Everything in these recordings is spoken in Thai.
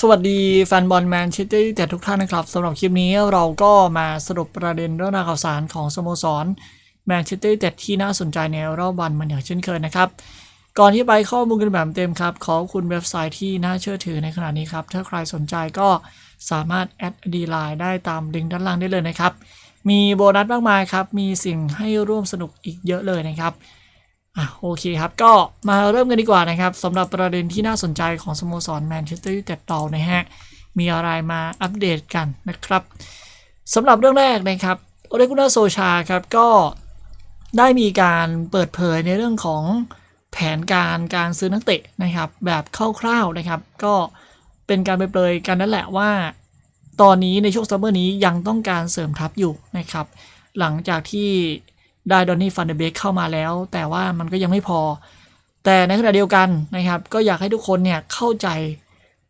สวัสดีแฟนบอลแมนเชสเตอร์ยูไนเต็ดทุกท่านนะครับสำหรับคลิปนี้เราก็มาสรุปประเด็นเรื่องราวข่าวสารของสโมสรแมนเชสเตอร์ยูไนเต็ดที่น่าสนใจในรอบวันเหมันอย่างเช่นเคยนะครับ ก่อนที่ไปข้อมูลกันแบบเต็มครับขอคุณเว็บไซต์ที่น่าเชื่อถือในขณะนี้ครับ ถ้าใครสนใจก็สามารถแอดดีไลน์ได้ตามลิงก์ด้านล่างได้เลยนะครับ มีโบนัสมากมายครับ มีสิ่งให้ร่วมสนุกอีกเยอะเลยนะครับ อะโอเคครับก็มาเริ่มกันดีกว่านะครับสำหรับประเด็นที่น่าสนใจของสโมสรแมนเชสเตอร์ยูไนเต็ดเรานะฮะมีอะไรมาอัปเดตกันนะครับสำหรับเรื่องแรกนะครับโอเลกุนาโซชาครับก็ได้มีการเปิดเผยในเรื่องของแผนการการซื้อนักเตะนะครับ แบบคร่าวๆนะครับ ก็เป็นการไปเปรยกันนั่นแหละว่า ตอนนี้ในช่วงซัมเมอร์นี้ยังต้องการเสริมทัพอยู่นะครับ หลังจากที่ ได้ดอนนี่ฟันเดเบกเข้ามาแล้ว แต่ว่ามันก็ยังไม่พอ แต่ในขณะเดียวกันนะครับ ก็อยากให้ทุกคนเนี่ยเข้าใจ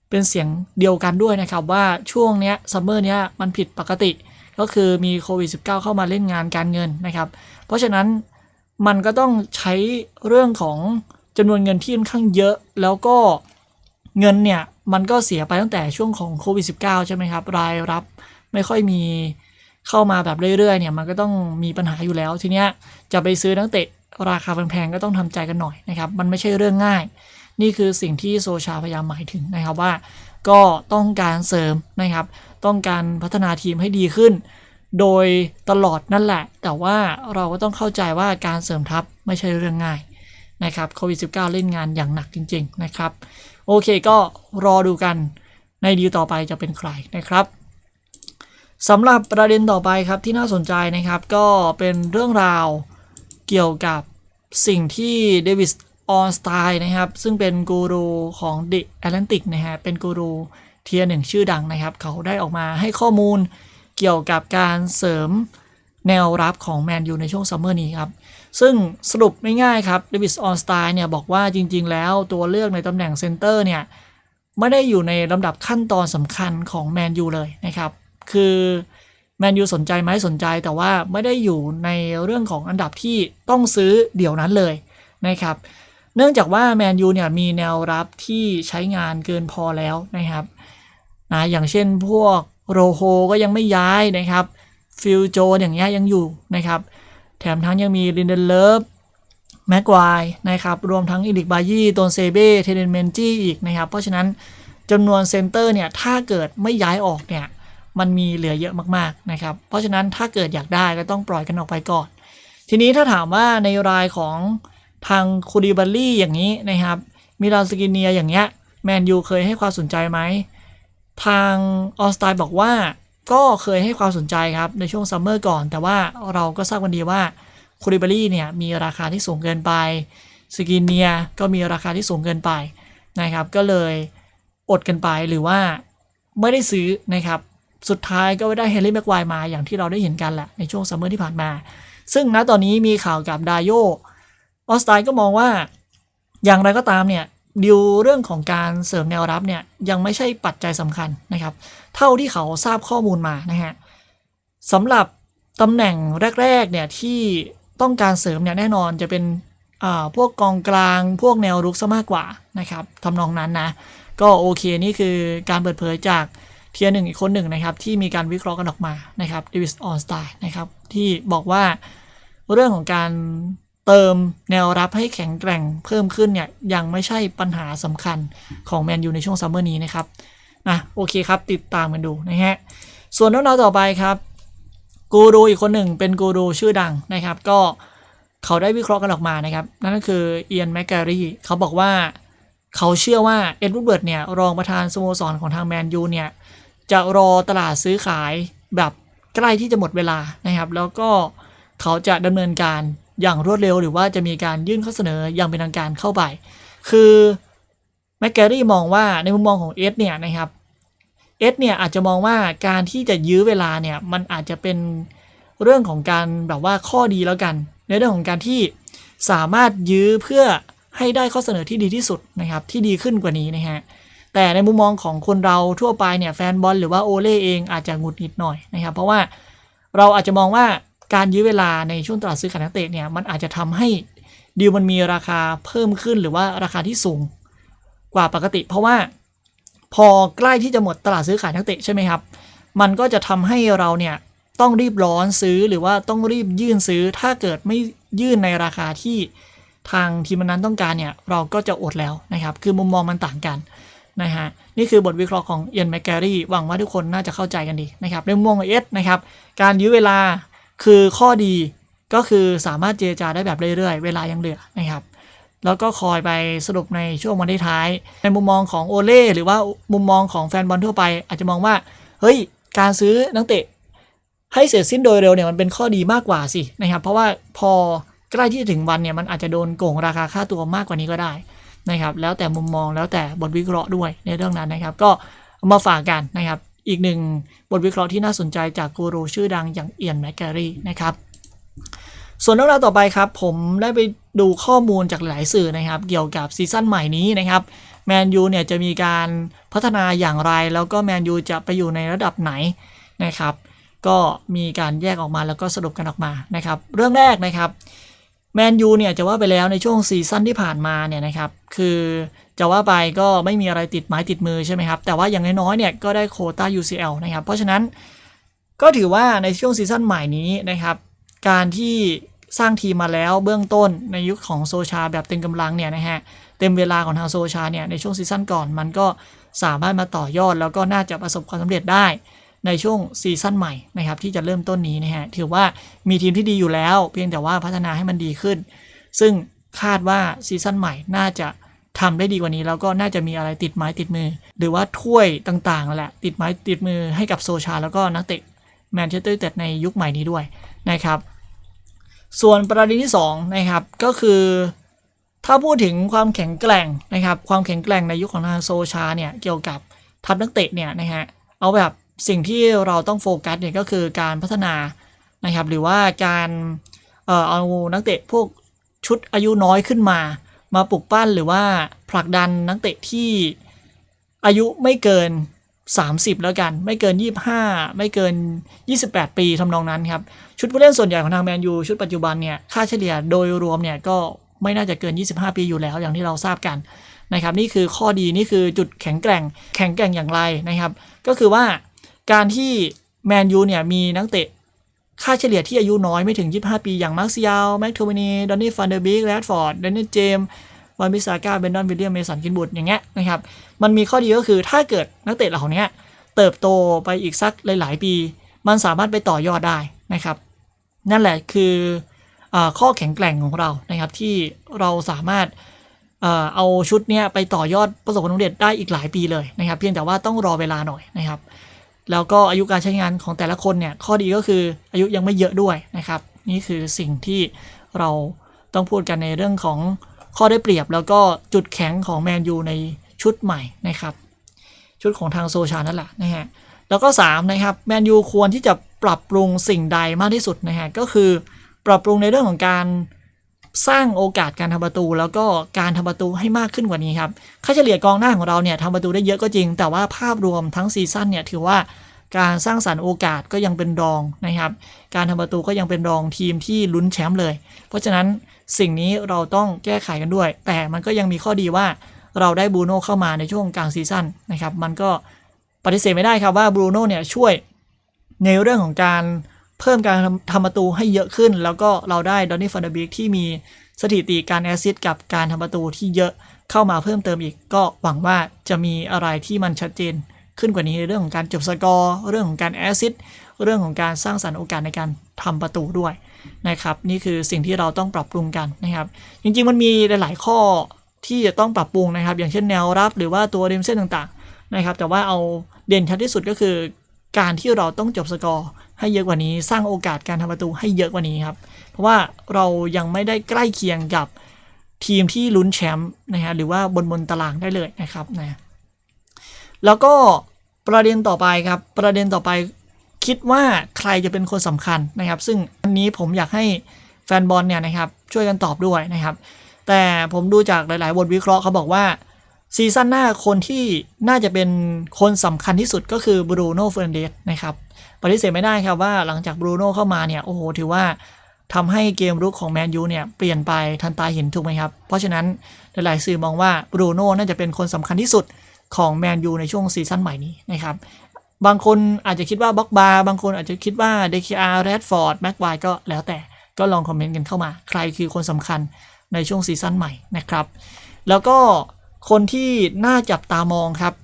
เป็นเสียงเดียวกันด้วยนะครับ ว่าช่วงเนี้ยซัมเมอร์เนี้ยมันผิดปกติ ก็คือมีโควิด -19 เข้ามาเล่นงานการเงินนะครับ เพราะฉะนั้นมันก็ต้องใช้เรื่องของจำนวนเงินที่ค่อนข้างเยอะ แล้วก็เงินเนี่ยมันก็เสียไปตั้งแต่ช่วงของโควิด -19 ใช่ไหมครับ รายรับไม่ค่อยมี เข้ามาแบบเรื่อยๆเนี่ยมันก็ต้องมีปัญหาอยู่แล้ว ทีเนี้ยจะไปซื้อนักเตะราคาแพงๆก็ต้องทำใจกันหน่อยนะครับมันไม่ใช่เรื่องง่าย นี่คือสิ่งที่โซชาพยายามหมายถึงนะครับว่า ก็ต้องการเสริมนะครับ ต้องการพัฒนาทีมให้ดีขึ้น โดยตลอดนั่นแหละ แต่ว่าเราก็ต้องเข้าใจว่าการเสริมทัพไม่ใช่เรื่องง่ายนะครับโควิด -19 เล่นงานอย่างหนักจริง ๆ นะครับ โอเคก็รอดูกันในดีลต่อไปจะเป็นใครนะครับ สำหรับประเด็นต่อไปครับที่น่าสนใจนะครับ ก็เป็นเรื่องราวเกี่ยวกับสิ่งที่เดวิสออนสไตล์นะครับ ซึ่งเป็นกูรูของ The Atlantic นะฮะเป็นกูรูเทียหนึ่งชื่อดังนะครับ เขาได้ออกมาให้ข้อมูลเกี่ยวกับการเสริมแนวรับของแมนยูในช่วงซัมเมอร์นี้ครับ ซึ่งสรุปไม่ง่ายครับเดวิสออนสไตล์เนี่ยบอกว่าจริง ๆ แล้วตัวเลือกในตำแหน่งเซนเตอร์เนี่ยไม่ได้อยู่ในลำดับขั้นตอนสำคัญของแมนยูเลยนะครับ คือแมนยูสนใจไหมสนใจแต่ว่าไม่ได้อยู่ในเรื่องของอันดับที่ต้องซื้อเดี๋ยวนั้นเลยนะครับ เนื่องจากว่าแมนยูเนี่ยมีแนวรับที่ใช้งานเกินพอแล้วนะครับนะอย่างเช่นพวกโรโฮก็ยังไม่ย้ายนะครับฟิลโจนอย่างเงี้ยยังอยู่นะครับ แถมทั้งยังมีลินเดนเลิฟแม็กควนะครับ รวมทั้งอิลิกบายี่ตนเซเบ้เทเดนเมนจี้อีกนะครับ เพราะฉะนั้นจำนวนเซนเตอร์เนี่ย ถ้าเกิดไม่ย้ายออกเนี่ย มันมีเหลือเยอะมากๆนะครับ เพราะฉะนั้นถ้าเกิดอยากได้ก็ต้องปล่อยกันออกไปก่อน ทีนี้ถ้าถามว่าในรายของทางคูดิบัลลี่อย่างนี้นะครับ มิลานสกินเนียอย่างเงี้ยแมนยูเคยให้ความสนใจไหม ทางออสไตล์บอกว่าก็เคยให้ความสนใจครับ ในช่วงซัมเมอร์ก่อน แต่ว่าเราก็ทราบกันดีว่าคูริบารี่เนี่ยมีราคาที่สูงเกินไปสกินเนียก็มีราคาที่สูงเกินไปนะครับ ก็เลยอดกันไปหรือว่าไม่ได้ซื้อนะครับ สุดท้ายก็ได้เฮนรี่แม็กไวมาอย่างที่เราได้เห็นกันแหละในช่วงซัมเมอร์ที่ผ่านมา ซึ่งณตอนนี้มีข่าวกับดาโยออสไตล์ก็มองว่า อย่างไรก็ตามเนี่ยดิวเรื่องของการเสริมแนวรับเนี่ยยังไม่ใช่ปัจจัยสำคัญนะครับ เท่าที่เขาทราบข้อมูลมานะฮะสำหรับตำแหน่งแรกๆเนี่ยที่ต้องการเสริมเนี่ยแน่นอนจะเป็นอ่าพวกกองกลางพวกแนวรุกซะมากกว่านะครับทำนองนั้นนะ ก็โอเคนี่คือการเปิดเผยจาก เทียร์หนึ่งอีกคนหนึ่งนะครับ ที่มีการวิเคราะห์กันออกมานะครับเดวิสออนสไตล์นะครับ ที่บอกว่าเรื่องของการเติมแนวรับให้แข็งแกร่งเพิ่มขึ้นเนี่ย ยังไม่ใช่ปัญหาสำคัญของแมนยูในช่วงซัมเมอร์นี้นะครับนะโอเคครับ ติดตามกันดูนะฮะส่วนเรื่องราวต่อไปครับกูรูอีกคนหนึ่งเป็นกูรูชื่อดังนะครับ ก็เขาได้วิเคราะห์กันออกมานะครับ นั่นก็คือเอียนแมกการีเขาบอกว่าเขาเชื่อว่าเอ็ดวูดเบิร์ดเนี่ยรองประธานสโมสรของทางแมนยูเนี่ย จะรอตลาดซื้อขายแบบใกล้ที่จะหมดเวลานะครับ แล้วก็เขาจะดำเนินการอย่างรวดเร็ว หรือว่าจะมีการยื่นข้อเสนออย่างเป็นทางการเข้าไป คือแมกกรี่มองว่าในมุมมองของเอสเนี่ยนะครับเอสเนี่ยอาจจะมองว่าการที่จะยื้อเวลาเนี่ยมันอาจจะเป็นเรื่องของการแบบว่าข้อดีแล้วกัน ในเรื่องของการที่สามารถยื้อเพื่อให้ได้ข้อเสนอที่ดีที่สุดนะครับที่ดีขึ้นกว่านี้นะฮะ แต่ในมุมมองของคนเราทั่วไปเนี่ยแฟนบอลหรือว่าโอเล่เองอาจจะหงุดหงิดหน่อยนะครับเพราะว่าเราอาจจะมองว่าการยื้อเวลาในช่วงตลาดซื้อขายนักเตะเนี่ยมันอาจจะทำให้ดีลมันมีราคาเพิ่มขึ้นหรือว่าราคาที่สูงกว่าปกติ เพราะว่าพอใกล้ที่จะหมดตลาดซื้อขายนักเตะใช่ไหมครับ มันก็จะทำให้เราเนี่ยต้องรีบร้อนซื้อหรือว่าต้องรีบยื่นซื้อ ถ้าเกิดไม่ยื่นในราคาที่ทางทีมนั้นต้องการเนี่ยเราก็จะอดแล้วนะครับ คือมุมมองมันต่างกัน นะฮะนี่คือบทวิเคราะห์ของเอียนแมคแกรี่หวังว่าทุกคนน่าจะเข้าใจกันดีนะครับในมุมมองของเอสนะครับการยื้อเวลาคือข้อดีก็คือสามารถเจรจาได้แบบเรื่อยๆ เวลายังเหลือนะครับแล้วก็คอยไปสรุปในช่วงวันท้ายในมุมมองของโอเล่หรือว่ามุมมองของแฟนบอลทั่วไป อาจจะมองว่าเฮ้ยการซื้อนักเตะให้เสร็จสิ้นโดยเร็วเนี่ยมันเป็นข้อดีมากกว่าสินะครับเพราะว่าพอใกล้ที่จะถึงวันเนี่ยมันอาจจะโดนโกงราคาค่าตัวมากกว่านี้ก็ได้ นะครับแล้วแต่มุมมองแล้วแต่บทวิเคราะห์ด้วยในเรื่องนั้นนะครับ ก็มาฝากกันนะครับ อีกหนึ่งบทวิเคราะห์ที่น่าสนใจจากกูรูชื่อดังอย่างเอียนแมคแกรีนะครับส่วนเรื่องราวต่อไปครับ ผมได้ไปดูข้อมูลจากหลายสื่อนะครับ เกี่ยวกับซีซั่นใหม่นี้นะครับแมนยูเนี่ยจะมีการพัฒนาอย่างไร แล้วก็แมนยูจะไปอยู่ในระดับไหนนะครับ ก็มีการแยกออกมาแล้วก็สรุปกันออกมานะครับ เรื่องแรกนะครับ แมนยูเนี่ยจะว่าไปแล้วในช่วงซีซั่นที่ผ่านมาเนี่ยนะครับคือจะว่าไปก็ไม่มีอะไรติดไม้ติดมือใช่ไหมครับ แต่ว่าอย่างน้อยๆเนี่ยก็ได้โคต้า UCL นะครับ เพราะฉะนั้นก็ถือว่าในช่วงซีซั่นใหม่นี้นะครับ การที่สร้างทีมมาแล้วเบื้องต้นในยุคของโซชาแบบเต็มกำลังเนี่ยนะฮะเต็มเวลาของทางโซชาเนี่ยในช่วงซีซั่นก่อนมันก็สามารถมาต่อยอดแล้วก็น่าจะประสบความสำเร็จได้ ในช่วงซีซั่นใหม่นะครับที่จะเริ่มต้นนี้นะฮะถือว่ามีทีมที่ดีอยู่แล้ว เพียงแต่ว่าพัฒนาให้มันดีขึ้น ซึ่งคาดว่าซีซั่นใหม่น่าจะทำได้ดีกว่านี้แล้วก็น่าจะมีอะไรติดไม้ติดมือ หรือว่าถ้วยต่างๆนั่นแหละติดไม้ติดมือให้กับโซชา แล้วก็นักเตะแมนเชสเตอร์ยูไนเต็ดในยุคใหม่นี้ด้วยนะครับ ส่วนประเด็นที่2นะครับก็คือ ถ้าพูดถึงความแข็งแกร่งนะครับ ความแข็งแกร่งในยุคของทางโซชาเนี่ยเกี่ยวกับทัพนักเตะเนี่ยนะฮะเอาแบบ สิ่งที่เราต้องโฟกัสเนี่ยก็คือการพัฒนานะครับ หรือว่าการเอ่อเอานักเตะพวกชุดอายุน้อยขึ้นมา มาปลุกปั้นหรือว่าผลักดันนักเตะที่อายุไม่เกิน 30 แล้วกัน ไม่เกิน 25 ไม่เกิน 28 ปีทำนองนั้นครับ ชุดผู้เล่นส่วนใหญ่ของทางแมนยูชุดปัจจุบันเนี่ยค่าเฉลี่ยโดยรวมเนี่ยก็ไม่น่าจะเกิน 25 ปีอยู่แล้วอย่างที่เราทราบกันนะครับ นี่คือข้อดีนี่คือจุดแข็งแกร่งแข็งแกร่งอย่างไรนะครับ ก็คือว่า การที่แมนยูเนี่ยมีนักเตะค่าเฉลี่ยที่อายุน้อยไม่ถึง 25 ปีอย่างมาร์คซิยลแม็กโทมินีดอนนี่ฟันเดอร์บิกแรดฟอร์ดเดนนิสเจมวันบิสาก้าเบนดอนวิลเลียมเมสันกินบุตรอย่างเงี้ยนะครับมันมีข้อดีก็คือถ้าเกิดนักเตะเหล่านี้เติบโตไปอีกสักหลาย ๆ ปี มันสามารถไปต่อยอดได้นะครับ นั่นแหละคืออข้อแข็งแกร่งของเรานะครับที่เราสามารถเอ่อเอาชุดเนี้ยไปต่อยอดประสบความสำเร็จได้อีกหลายปีเลยนะครับ เพียงแต่ว่าต้องรอเวลาหน่อยนะครับ แล้วก็อายุการใช้งานของแต่ละคนเนี่ยข้อดีก็คืออายุยังไม่เยอะด้วยนะครับ นี่คือสิ่งที่เราต้องพูดกันในเรื่องของข้อได้เปรียบ แล้วก็จุดแข็งของแมนยูในชุดใหม่นะครับ ชุดของทางโซชานั่นแหละนะฮะแล้วก็3นะครับแมนยูควรที่จะปรับปรุงสิ่งใดมากที่สุดนะฮะก็คือปรับปรุงในเรื่องของการ สร้างโอกาสการทำประตู แล้วก็การทำประตูให้มากขึ้นกว่านี้ครับค่าเฉลี่ยกองหน้าของเราเนี่ยทำประตูได้เยอะก็จริง แต่ว่าภาพรวมทั้งซีซั่นเนี่ยถือว่าการสร้างสรรค์โอกาสก็ยังเป็นรองนะครับ การทำประตูก็ยังเป็นรองทีมที่ลุ้นแชมป์เลย เพราะฉะนั้นสิ่งนี้เราต้องแก้ไขกันด้วย แต่มันก็ยังมีข้อดีว่าเราได้บรูโน่เข้ามาในช่วงกลางซีซั่นนะครับ มันก็ปฏิเสธไม่ได้ครับว่าบรูโน่เนี่ยช่วยในเรื่องของการ เพิ่มการทำประตูให้เยอะขึ้น แล้วก็เราได้ดอนนี่ฟันเดอร์บิกที่มีสถิติการแอซิสต์กับการทำประตูที่เยอะเข้ามาเพิ่มเติมอีก ก็หวังว่าจะมีอะไรที่มันชัดเจน ขึ้นกว่านี้ในเรื่องของการจบสกอร์เรื่องของการแอซิสต์เรื่องของการสร้างสรรค์โอกาสในการทำประตูด้วยนะครับ นี่คือสิ่งที่เราต้องปรับปรุงกันนะครับ จริงๆมันมีหลาย ๆ ข้อที่จะต้องปรับปรุงนะครับ อย่างเช่นแนวรับหรือว่าตัวริมเส้นต่างๆนะครับ แต่ว่าเอาเด่นชัดที่สุดก็คือ การที่เราต้องจบสกอร์ ให้เยอะกว่านี้ สร้างโอกาสการทำประตูให้เยอะกว่านี้ครับ เพราะว่าเรายังไม่ได้ใกล้เคียงกับทีมที่ลุ้นแชมป์นะฮะหรือว่าบนบนตารางได้เลยนะครับนะแล้วก็ประเด็นต่อไปครับ ประเด็นต่อไปคิดว่าใครจะเป็นคนสำคัญนะครับ ซึ่งอันนี้ผมอยากให้แฟนบอลเนี่ยนะครับช่วยกันตอบด้วยนะครับ แต่ผมดูจากหลายๆบทวิเคราะห์เขาบอกว่าซีซั่นหน้าคนที่น่าจะเป็นคนสำคัญที่สุดก็คือบรูโน่เฟรนเดสนะครับ ปฏิเสธไม่ได้ครับว่าหลังจากบรูโน่เข้ามาเนี่ยโอ้โหถือว่าทำให้เกมรุกของแมนยูเนี่ยเปลี่ยนไปทันตาเห็นถูกไหมครับ เพราะฉะนั้นหลายๆสื่อมองว่าบรูโน่น่าจะเป็นคนสำคัญที่สุดของแมนยูในช่วงซีซั่นใหม่นี้นะครับบางคนอาจจะคิดว่าบล็อกบาร์บางคนอาจจะคิดว่าเดคิอาร์แรดฟอร์ดแม็กไวก็แล้วแต่ก็ลองคอมเมนต์กันเข้ามา ใครคือคนสำคัญในช่วงซีซั่นใหม่นะครับ แล้วก็คนที่น่าจับตามองครับ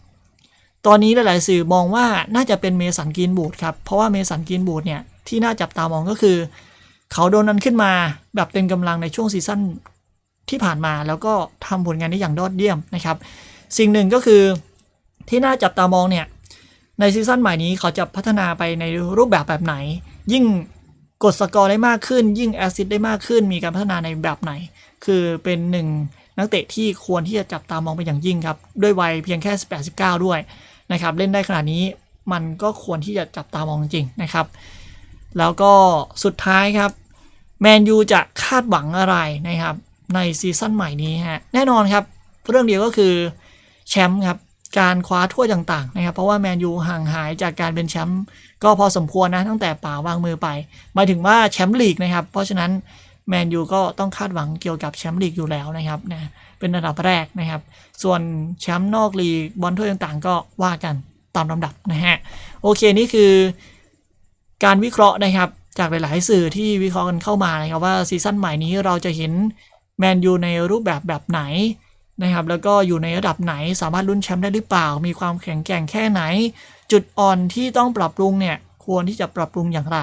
ตอนนี้หลายๆสื่อมองว่าน่าจะเป็นเมสันกรีนบูดครับ เพราะว่าเมสันกรีนบูดเนี่ยที่น่าจับตามองก็คือ เขาโดนนั้นขึ้นมาแบบเต็มกำลังในช่วงซีซั่นที่ผ่านมาแล้วก็ทำผลงานได้อย่างยอดเยี่ยมนะครับ สิ่งหนึ่งก็คือที่น่าจับตามองเนี่ยในซีซั่นใหม่นี้เขาจะพัฒนาไปในรูปแบบแบบไหน ยิ่งกดสกอร์ได้มากขึ้น ยิ่งแอซิสต์ได้มากขึ้น มีการพัฒนาในแบบไหน คือเป็นหนึ่งนักเตะที่ควรที่จะจับตามองเป็นอย่างยิ่งครับ ด้วยวัยเพียงแค่ 18 19 ด้วย นะครับ เล่นได้ขนาดนี้มันก็ควรที่จะจับตามองจริงนะครับ แล้วก็สุดท้ายครับแมนยูจะคาดหวังอะไรนะครับ ในซีซั่นใหม่นี้ฮะแน่นอนครับ เรื่องเดียวก็คือแชมป์ครับการคว้าถ้วยต่างๆนะครับ เพราะว่าแมนยูห่างหายจากการเป็นแชมป์ก็พอสมควรนะตั้งแต่ป่าวางมือไปหมายถึงว่าแชมป์ลีกนะครับ เพราะฉะนั้น แมนยูก็ต้องคาดหวังเกี่ยวกับแชมป์ลีกอยู่แล้วนะครับนะเป็นระดับแรกนะครับ ส่วนแชมป์นอกลีกบอลถ้วยต่างๆ ก็ว่ากันตามลำดับนะฮะโอเคนี่คือการวิเคราะห์นะครับจากหลายๆสื่อที่วิเคราะห์กันเข้ามานะครับว่าซีซั่นใหม่นี้เราจะเห็นแมนยูในรูปแบบแบบไหนนะครับแล้วก็อยู่ในระดับไหนสามารถลุ้นแชมป์ได้หรือเปล่า มีความแข็งแกร่งแค่ไหน จุดอ่อนที่ต้องปรับปรุงเนี่ยควรที่จะปรับปรุงอย่างไร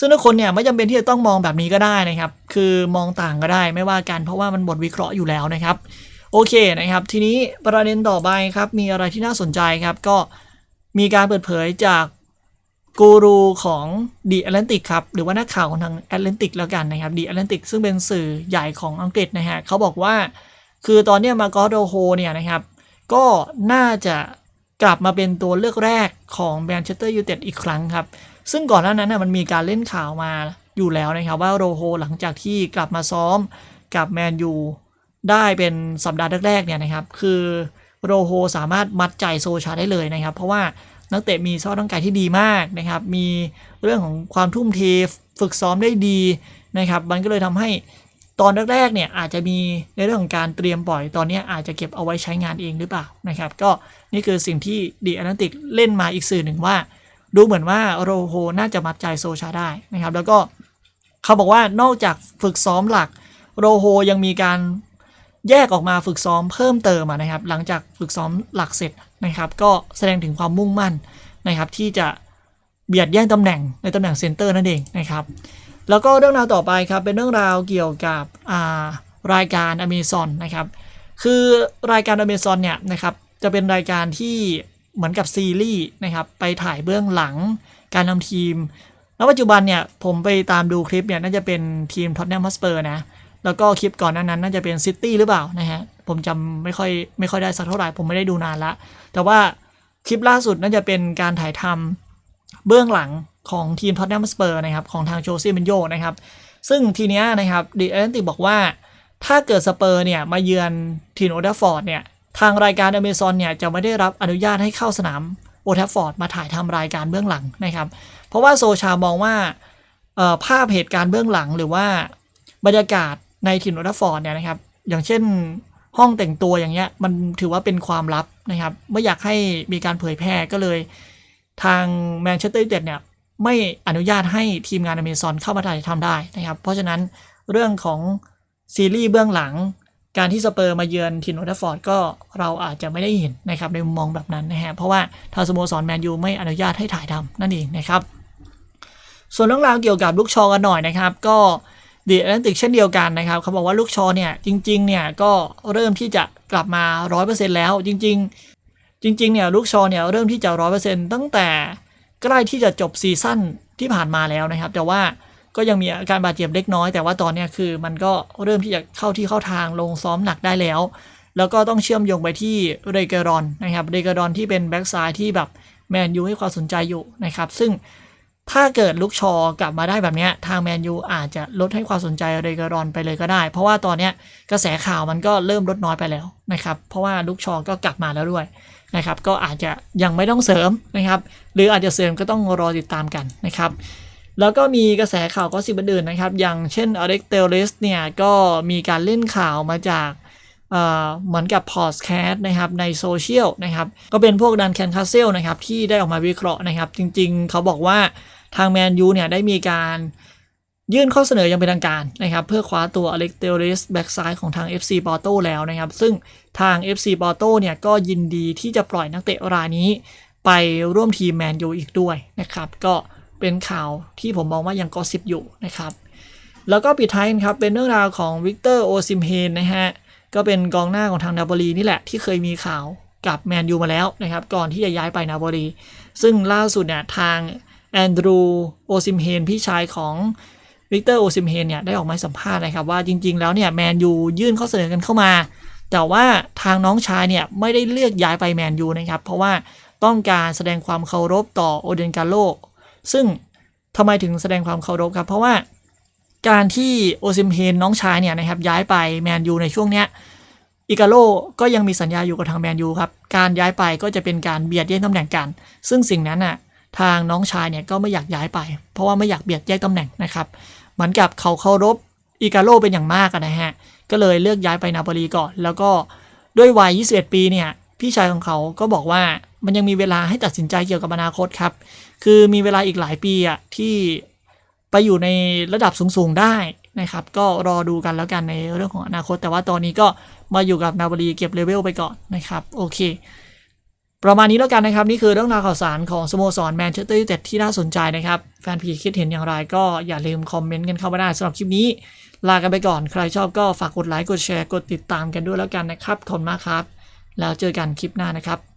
ซึ่งทุกคนเนี่ยไม่จำเป็นที่จะต้องมองแบบนี้ก็ได้นะครับ คือมองต่างก็ได้ไม่ว่ากันเพราะว่ามันบทวิเคราะห์อยู่แล้วนะครับ โอเคนะครับ ทีนี้ประเด็นต่อไปครับ มีอะไรที่น่าสนใจครับ ก็มีการเปิดเผยจากกูรูของ The Atlantic ครับ หรือว่านักข่าวของทาง Atlantic แล้วกันนะครับ The Atlantic ซึ่งเป็นสื่อใหญ่ของอังกฤษนะฮะเขาบอกว่า คือตอนนี้มาโกโดโฮเนี่ยนะครับ ก็น่าจะกลับมาเป็นตัวเลือกแรกของแมนเชสเตอร์ยูไนเต็ดอีกครั้งครับ ซึ่งก่อนหน้านั้นนะมันมีการเล่นข่าวมาอยู่แล้วนะครับว่าโรโฮหลังจากที่กลับมาซ้อมกับแมนยูได้เป็นสัปดาห์แรกๆเนี่ยนะครับ คือโรโฮสามารถมัดใจโซชาได้เลยนะครับ เพราะว่านักเตะมีสภาพร่างกายที่ดีมากนะครับ มีเรื่องของความทุ่มเทฝึกซ้อมได้ดีนะครับ มันก็เลยทำให้ตอนแรกๆเนี่ยอาจจะมีในเรื่องของการเตรียมปล่อยตอนนี้อาจจะเก็บเอาไว้ใช้งานเองหรือเปล่านะครับ ก็นี่คือสิ่งที่ดีแอนติกเล่นมาอีกสื่อหนึ่งว่า ดูเหมือนว่าโรโฮน่าจะมัดใจโซชาได้นะครับ แล้วก็เขาบอกว่านอกจากฝึกซ้อมหลัก โรโฮยังมีการแยกออกมาฝึกซ้อมเพิ่มเติมนะครับ หลังจากฝึกซ้อมหลักเสร็จนะครับ ก็แสดงถึงความมุ่งมั่นนะครับ ที่จะเบียดแย่งตำแหน่งในตำแหน่งเซนเตอร์นั่นเองนะครับ แล้วก็เรื่องราวต่อไปครับเป็นเรื่องราวเกี่ยวกับารายการ Amazon นะครับ คือรายการ Amazon เนี่ยนะครับจะเป็นรายการที่ เหมือนกับซีรีส์นะครับไปถ่ายเบื้องหลังการนำทีม แล้วปัจจุบันเนี่ยผมไปตามดูคลิปเนี่ยน่าจะเป็นทีมท็อตแนมฮัสเปอร์นะแล้วก็คลิปก่อนหน้านั้นน่าจะเป็นซิตี้หรือเปล่านะฮะผมจำไม่ค่อยไม่ค่อยได้สักเท่าไหร่ผมไม่ได้ดูนานละ แต่ว่าคลิปล่าสุดน่าจะเป็นการถ่ายทำเบื้องหลังของทีมท็อตแนมสเปอร์นะครับของทางโจเซ่เมนโยนะครับ ซึ่งทีเนี้ยนะครับดีแอนติบอกว่าถ้าเกิดสเปอร์เนี่ยมาเยือนทีมโอเดฟอร์ดเนี่ย ทางรายการอเมซอนเนี่ยจะไม่ได้รับอนุญาตให้เข้าสนามโอเดฟอร์ดมาถ่ายทำรายการเบื้องหลังนะครับ เพราะว่าโซชามองว่าภาพเหตุการณ์เบื้องหลังหรือว่าบรรยากาศในทีมโอเดฟอร์ดเนี่ยนะครับ อย่างเช่นห้องแต่งตัวอย่างเงี้ยมันถือว่าเป็นความลับนะครับ ไม่อยากให้มีการเผยแพร่ก็เลย ทางแมนเชสเตอร์ยูไนเต็ดเนี่ยไม่อนุญาตให้ทีมงานอเมซอนเข้ามาถ่ายทำได้นะครับ เพราะฉะนั้นเรื่องของซีรีส์เบื้องหลัง การที่สเปอร์มาเยือนทีมโอทฟอร์ดก็เราอาจจะไม่ได้เห็นนะครับในมุมมองแบบนั้นนะฮะเพราะว่าทางสโมสรแมนยูไม่อนุญาตให้ถ่ายทำนั่นเองนะครับ ส่วนเรื่องราวเกี่ยวกับลูกชอกันหน่อยนะครับ ก็ดีแอตแลนติกเช่นเดียวกันนะครับเขาบอกว่าลูกชอเนี่ยจริงๆเนี่ยก็เริ่มที่จะกลับมา 100%แล้วจริง ๆ จริงๆเนี่ยลูกชอเนี่ยเริ่มที่จะ 100%ตั้งแต่ใกล้ที่จะจบซีซั่นที่ผ่านมาแล้วนะครับ แต่ว่า ก็ยังมีอาการบาดเจ็บเล็กน้อยแต่ว่าตอนนี้คือมันก็เริ่มที่จะเข้าที่เข้าทางลงซ้อมหนักได้แล้ว แล้วก็ต้องเชื่อมโยงไปที่เรเกรอนนะครับเรเกรอนที่เป็นแบ็กซ้ายที่แบบแมนยูให้ความสนใจอยู่นะครับ ซึ่งถ้าเกิดลูกชอกลับมาได้แบบนี้ทางแมนยูอาจจะลดให้ความสนใจเรเกรอนไปเลยก็ได้ เพราะว่าตอนนี้กระแสข่าวมันก็เริ่มลดน้อยไปแล้วนะครับ เพราะว่าลูกชอก็กลับมาแล้วด้วยนะครับ ก็อาจจะยังไม่ต้องเสริมนะครับ หรืออาจจะเสริมก็ต้องรอติดตามกันนะครับ แล้วก็มีกระแสข่าวก็สิบอื่นนะครับ อย่างเช่นอเล็กเตลเลสเนี่ย ก็มีการเล่นข่าวมาจากเหมือนกับพอดแคสต์นะครับในโซเชียลนะครับ ก็เป็นพวกดันแคนคาเซลนะครับ ที่ได้ออกมาวิเคราะห์นะครับ จริงๆ เขาบอกว่าทางแมนยูเนี่ย ได้มีการยื่นข้อเสนออยังเป็นทางการนะครับ เพื่อคว้าตัวอเล็กเตอริสแบ็กซ้ายของทาง FC ปอโตแล้วนะครับ ซึ่งทาง FC ปอโตเนี่ย ก็ยินดีที่จะปล่อยนักเตะรายนี้ ไปร่วมทีมแมนยูอีกด้วยนะครับ ก็ เป็นข่าวที่ผมมองว่ายังกอสิบอยู่นะครับ แล้วก็ปิดท้ายครับเป็นเรื่องราวของวิกเตอร์โอซิมเฮนนะฮะก็เป็นกองหน้าของทางนาโปลีนี่แหละที่เคยมีข่าวกับแมนยูมาแล้วนะครับ ก่อนที่จะย้ายไปนาโปลีซึ่งล่าสุดเนี่ยทางแอนดรูโอซิมเฮนพี่ชายของวิกเตอร์โอซิมเฮนเนี่ยได้ออกมาสัมภาษณ์นะครับว่าจริงๆแล้วเนี่ยแมนยูยื่นข้อเสนอกันเข้ามา แต่ว่าทางน้องชายเนี่ยไม่ได้เลือกย้ายไปแมนยูนะครับ เพราะว่าต้องการแสดงความเคารพต่อโอเดนกาโล ซึ่งทำไมถึงแสดงความเคารพครับ เพราะว่าการที่โอซิมเฮนน้องชายเนี่ยนะครับย้ายไปแมนยูในช่วงเนี้ยอิกาโลก็ยังมีสัญญาอยู่กับทางแมนยูครับการย้ายไปก็จะเป็นการเบียดแย่งตำแหน่งกัน ซึ่งสิ่งนั้นน่ะทางน้องชายเนี่ยก็ไม่อยากย้ายไป เพราะว่าไม่อยากเบียดแย่งตำแหน่งนะครับเหมือนกับเขาเคารพอิกาโลเป็นอย่างมากนะฮะก็เลยเลือกย้ายไปนาโปลีก่อน แล้วก็ด้วยวัย 21 ปีเนี่ย พี่ชายของเขาก็บอกว่ามันยังมีเวลาให้ตัดสินใจเกี่ยวกับอนาคตครับ คือมีเวลาอีกหลายปีอะที่ไปอยู่ในระดับสูงๆได้นะครับ ก็รอดูกันแล้วกันในเรื่องของอนาคต แต่ว่าตอนนี้ก็มาอยู่กับนาโปลีเก็บเลเวลไปก่อนนะครับ โอเค ประมาณนี้แล้วกันนะครับ นี่คือเรื่องราวข่าวสารของสโมสรแมนเชสเตอร์ยูไนเต็ดที่น่าสนใจนะครับ แฟนพีคิดเห็นอย่างไรก็อย่าลืมคอมเมนต์กันเข้ามาได้สำหรับคลิปนี้ ลากันไปก่อน ใครชอบก็ฝากกดไลค์กดแชร์กดติดตามกันด้วยแล้วกันนะครับขอบคุณมากครับ แล้วเจอกันคลิปหน้านะครับ